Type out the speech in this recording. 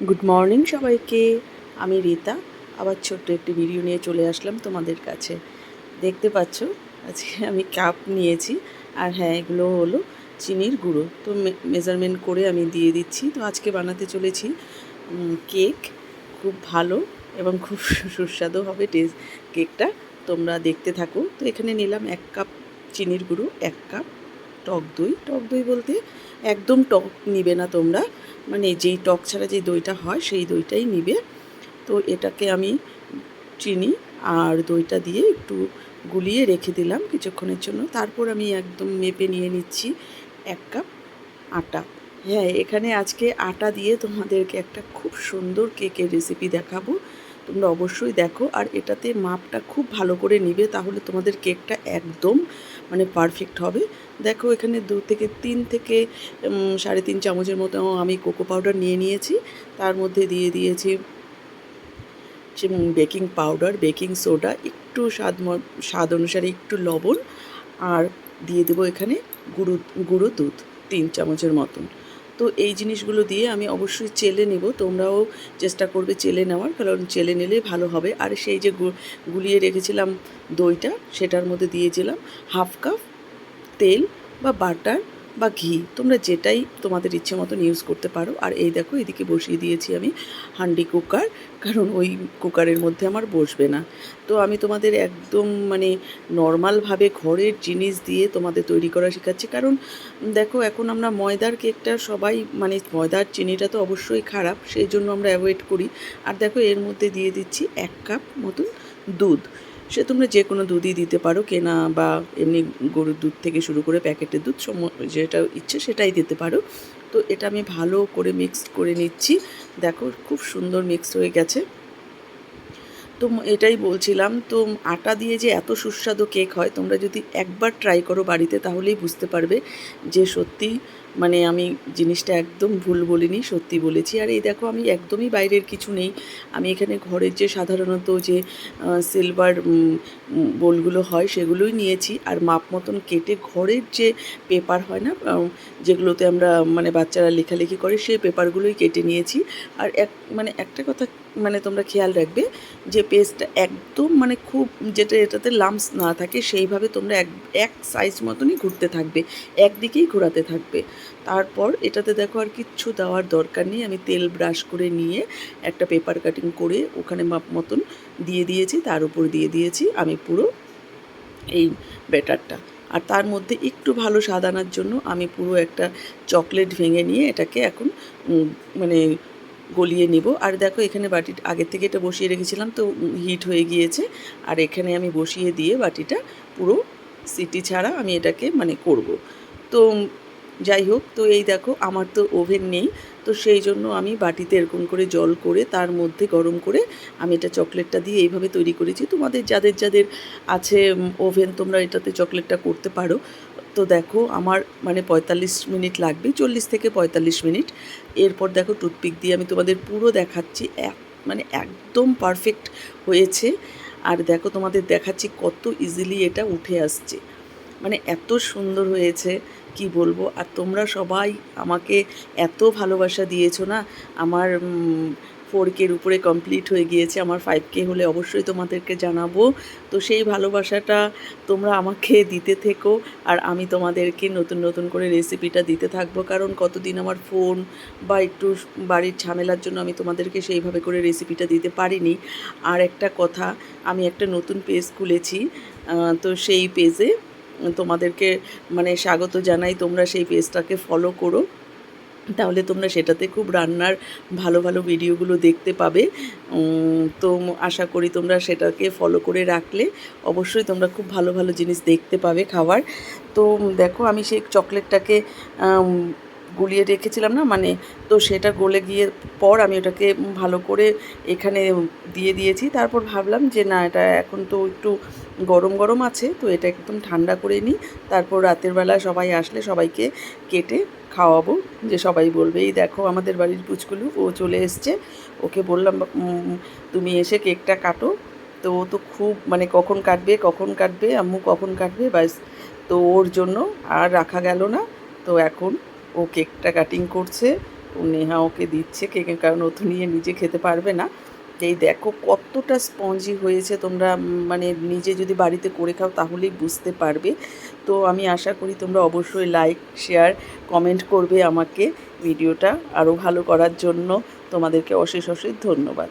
Good morning সবাইকে। আমি রীতা। আবার ছোট্ট একটি ভিডিও নিয়ে চলে আসলাম তোমাদের কাছে। দেখতে পাচ্ছ? আজকে আমি কাপ নিয়েছি। আর হ্যাঁ এগুলো হলো চিনির গুঁড়ো। তো মেজারমেন্ট করে আমি দিয়ে দিচ্ছি। তো আজকে বানাতে চলেছি কেক খুব ভালো এবং খুব সুস্বাদু হবে টেস্ট কেকটা তোমরা দেখতে থাকো। তো এখানে নিলাম এক কাপ চিনির গুঁড়ো, এক কাপ টক দই। টক দই বলতে একদম টক নিবে না তোমরা। মানে যেই টক ছাড়া যে দইটা হয়, সেই দইটাই নিবে। তো এটাকে আমি চিনি আর দইটা দিয়ে একটু গুলিয়ে রেখে দিলাম কিছুক্ষণের জন্য। তারপর আমি একদম মেপে নিয়ে নিচ্ছি এক কাপ আটা। হ্যাঁ এখানে আজকে আটা দিয়ে তোমাদেরকে একটা খুব সুন্দর কেকের রেসিপি দেখাবো। তোমরা অবশ্যই দেখো। আর এটাতে মাপটা খুব ভালো করে নিবে, তাহলে তোমাদের কেকটা একদম মানে পারফেক্ট হবে। দেখো, এখানে দু থেকে তিন থেকে সাড়ে তিন চামচের মতো আমি কোকো পাউডার নিয়ে নিয়েছি। তার মধ্যে দিয়ে দিয়েছি বেকিং পাউডার, বেকিং সোডা, একটু স্বাদ স্বাদ অনুসারে একটু লবণ, আর দিয়ে দেবো এখানে গুঁড়ো গুঁড়ো দুধ, তিন চামচের মতন। তো এই জিনিসগুলো দিয়ে আমি অবশ্যই চেলে নেব, তোমরাও চেষ্টা করবে চেলে নেওয়ার, কারণ চেলে নিলে ভালো হবে। আর সেই যে গুলিয়ে রেখেছিলাম দইটা, সেটার মধ্যে দিয়েছিলাম হাফ কাপ তেল বা বাটার বা ঘি, তোমরা যেটাই তোমাদের ইচ্ছে মতন ইউজ করতে পারো। আর এই দেখো, এদিকে বসিয়ে দিয়েছি আমি হান্ডি কুকার, কারণ ওই কুকারের মধ্যে আমার বসবে না। তো আমি তোমাদের একদম মানে নর্মালভাবে ঘরের জিনিস দিয়ে তোমাদের তৈরি করা শেখাচ্ছি। কারণ দেখো, এখন আমরা ময়দার কেকটা সবাই মানে ময়দার চিনিটা তো অবশ্যই খারাপ, সেই জন্য আমরা অ্যাভয়েড করি। আর দেখো, এর মধ্যে দিয়ে দিচ্ছি এক কাপ মতন দুধ। সে তোমরা যে কোনো দুধই দিতে পারো, কেনা বা এমনি গরুর দুধ থেকে শুরু করে প্যাকেটের দুধ, সম, যেটা ইচ্ছে সেটাই দিতে পারো। তো এটা আমি ভালো করে মিক্স করে নিচ্ছি। দেখো খুব সুন্দর মিক্স হয়ে গেছে। তো এটাই বলছিলাম, তো আটা দিয়ে যে এত সুস্বাদু কেক হয়, তোমরা যদি একবার ট্রাই করো বাড়িতে, তাহলেই বুঝতে পারবে যে সত্যি মানে আমি জিনিসটা একদম ভুল বলিনি, সত্যি বলেছি। আর এই দেখো, আমি একদমই বাইরের কিছু নেই। আমি এখানে ঘরের যে সাধারণত যে সিলভার বোলগুলো হয়, সেগুলোই নিয়েছি। আর মাপ মতন কেটে ঘরের যে পেপার হয় না যেগুলোতে আমরা মানে বাচ্চারা লেখালেখি করে সেই পেপারগুলোই কেটে নিয়েছি। আর এক মানে একটা কথা মানে তোমরা খেয়াল রাখবে যে পেস্টটা একদম মানে খুব, যেটা এটাতে লাম্পস না থাকে, সেইভাবে তোমরা এক এক সাইজ মতনই ঘুরতে থাকবে। একদিকেই ঘোরাতে থাকবে। তারপর এটাতে দেখো আর কিচ্ছু দেওয়ার দরকার নেই। আমি তেল ব্রাশ করে নিয়ে একটা পেপার কাটিং করে ওখানে মাপ মতন দিয়ে দিয়েছি, তার উপর দিয়ে দিয়েছি আমি পুরো এই ব্যাটারটা। আর তার মধ্যে একটু ভালো স্বাদ আনার জন্য আমি পুরো একটা চকলেট ভেঙে নিয়ে এটাকে এখন মানে গলিয়ে নিব। আর দেখো এখানে বাটি আগের থেকে এটা বসিয়ে রেখেছিলাম তো হিট হয়ে গিয়েছে। আর এখানে আমি বসিয়ে দিয়ে বাটিটা পুরো সিটি ছাড়া আমি এটাকে মানে করব। তো যাই হোক, তো এই দেখো, আমার তো ওভেন নেই, তো সেই জন্য আমি বাটিতে এরকম করে জল করে তার মধ্যে গরম করে আমি এটা চকলেটটা দিয়ে এইভাবে তৈরি করেছি। তোমাদের যাদের যাদের আছে ওভেন, তোমরা এটাতে চকলেটটা করতে পারো। তো দেখো, আমার মানে পঁয়তাল্লিশ মিনিট লাগবে, চল্লিশ থেকে পঁয়তাল্লিশ মিনিট। এরপর দেখো, টুথপিক দিয়ে আমি তোমাদের পুরো দেখাচ্ছি, এক মানে একদম পারফেক্ট হয়েছে। আর দেখো, তোমাদের দেখাচ্ছি কত ইজিলি এটা উঠে আসছে। মানে এত সুন্দর হয়েছে, কি বলব? আর তোমরা সবাই আমাকে এত ভালোবাসা দিয়েছ না? আমার ফোর কের উপরে কমপ্লিট হয়ে গিয়েছে, আমার ফাইভ কে হলে অবশ্যই তোমাদেরকে জানাব। তো সেই ভালোবাসাটা তোমরা আমাকে দিতে থেকো, আর আমি তোমাদেরকে নতুন নতুন করে রেসিপিটা দিতে থাকব। কারণ কতদিন আমার ফোন বা একটু বাড়ির ঝামেলার জন্য আমি তোমাদেরকে সেইভাবে করে রেসিপিটা দিতে পারিনি। আর একটা কথা, আমি একটা নতুন পেজ খুলেছি তো সেই পেজে তোমাদেরকে মানে স্বাগত জানাই, তোমরা সেই পেজটাকে ফলো করো। তাহলে তোমরা সেটাতে খুব রান্নার ভালো ভালো ভিডিওগুলো দেখতে পাবে। তো আশা করি তোমরা সেটাকে ফলো করে রাখলে অবশ্যই তোমরা খুব ভালো ভালো জিনিস দেখতে পাবে খাবার তো দেখো, আমি সেই চকলেটটাকে গুলিয়ে রেখেছিলাম না মানে তো সেটা গলে গিয়ে পর আমি ওটাকে ভালো করে এখানে দিয়ে দিয়েছি। তারপর ভাবলাম যে না, এটা এখন তো একটু গরম গরম আছে, তো এটা একদম ঠান্ডা করে নিই। তারপর রাতের বেলা সবাই আসলে সবাইকে কেটে খাওয়াবো। যে সবাই বলবে, এই দেখো আমাদের বাড়ির পুচকুলু, ও চলে এসছে। ওকে বললাম তুমি এসে কেকটা কাটো। তো ও তো খুব মানে কখন কাটবে কখন কাটবে, আম্মু কখন কাটবে, ব্যাস। তো ওর জন্য আর রাখা গেল না। তো এখন ও কেকটা কাটিং করছে। ও নেহা ওকে দিচ্ছে কেকের, কারণ ও তো নিয়ে নিজে খেতে পারবে না। এই দেখো কতটা স্পঞ্জি হয়েছে। তোমরা মানে নিজে যদি বাড়িতে করে খাও তাহলেই বুঝতে পারবে। তো আমি আশা করি তোমরা অবশ্যই লাইক শেয়ার কমেন্ট করবে আমাকে ভিডিওটা আরও ভালো করার জন্য। তোমাদেরকে অশেষ অশেষ ধন্যবাদ।